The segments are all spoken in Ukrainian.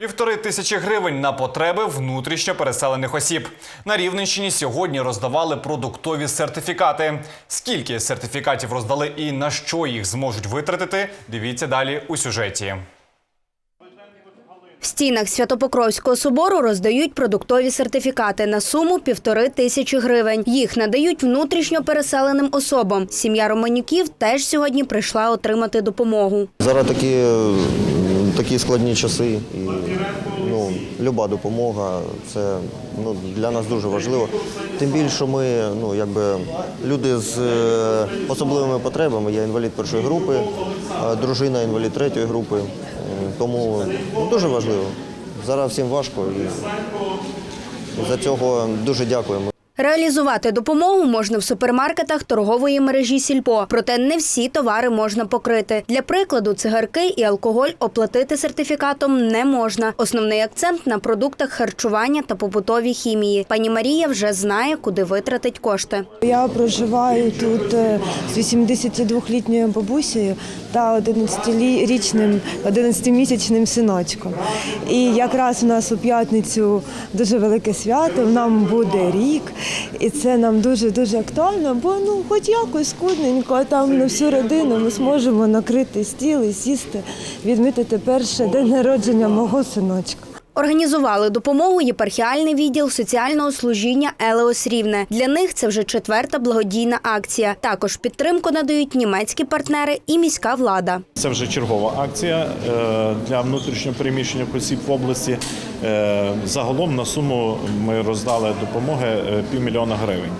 Півтори тисячі гривень на потреби внутрішньо переселених осіб. На Рівненщині сьогодні роздавали продуктові сертифікати. Скільки сертифікатів роздали і на що їх зможуть витратити, дивіться далі у сюжеті. В стінах Святопокровського собору роздають продуктові сертифікати на суму півтори тисячі гривень. Їх надають внутрішньо переселеним особам. Сім'я Романюків теж сьогодні прийшла отримати допомогу. Зараз такі, е, такі складні часи, і ну, люба допомога це ну, для нас дуже важливо. Тим більше, ми ну, якби, люди з е, особливими потребами. Я інвалід першої групи, дружина інвалід третьої групи. Тому ну, дуже важливо. Зараз всім важко і за цього дуже дякуємо. Реалізувати допомогу можна в супермаркетах торгової мережі Сільпо, проте не всі товари можна покрити. Для прикладу, цигарки і алкоголь оплатити сертифікатом не можна. Основний акцент на продуктах харчування та побутовій хімії. Пані Марія вже знає, куди витратить кошти. Я проживаю тут е, з 82-літньою бабусею та 11-річним, 11-місячним синочком. І якраз у нас у п'ятницю дуже велике свято, нам буде рік, і це нам дуже дуже актуально, бо ну хоч якось скудненько, а там на всю родину ми зможемо накрити стіл і сісти, відмітити перше день народження мого синочка. Організували допомогу єпархіальний відділ соціального служіння Елеос Рівне. Для них це вже четверта благодійна акція. Також підтримку надають німецькі партнери і міська влада. Це вже чергова акція е, для внутрішньопереміщених осіб в області. Е, Загалом на суму ми роздали допомоги е, півмільйона гривень.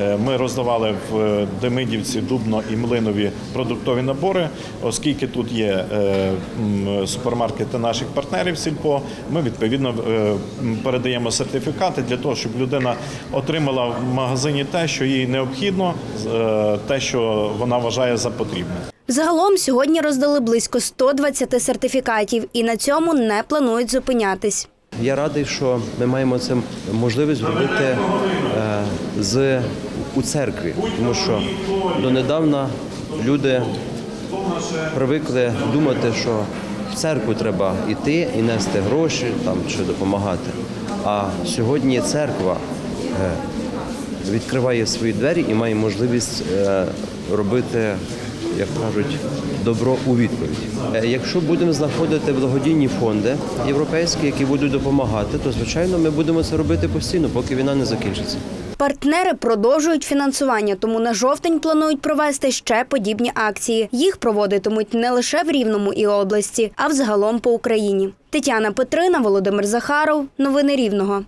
Е, Ми роздавали в Демидівці, Дубно і Млинові продуктові набори, оскільки тут є е, супермаркети наших партнерів Сільпо. Ми відповідно е, передаємо сертифікати для того, щоб людина отримала в магазині те, що їй необхідно, е, те, що вона вважає за потрібне. Загалом сьогодні роздали близько 120 сертифікатів і на цьому не планують зупинятись. Я радий, що ми маємо це можливість зробити е, з у церкві, тому що донедавна люди привикли думати, що в церкву треба йти і нести гроші там чи допомагати. А сьогодні церква е, відкриває свої двері і має можливість е, робити, як кажуть, добро у відповідь. Е, Якщо будемо знаходити благодійні фонди європейські, які будуть допомагати, то звичайно ми будемо це робити постійно, поки війна не закінчиться. Партнери продовжують фінансування, тому на жовтень планують провести ще подібні акції. Їх проводитимуть не лише в Рівному і області, а взагалом по Україні. Тетяна Петрина, Володимир Захаров. Новини Рівного.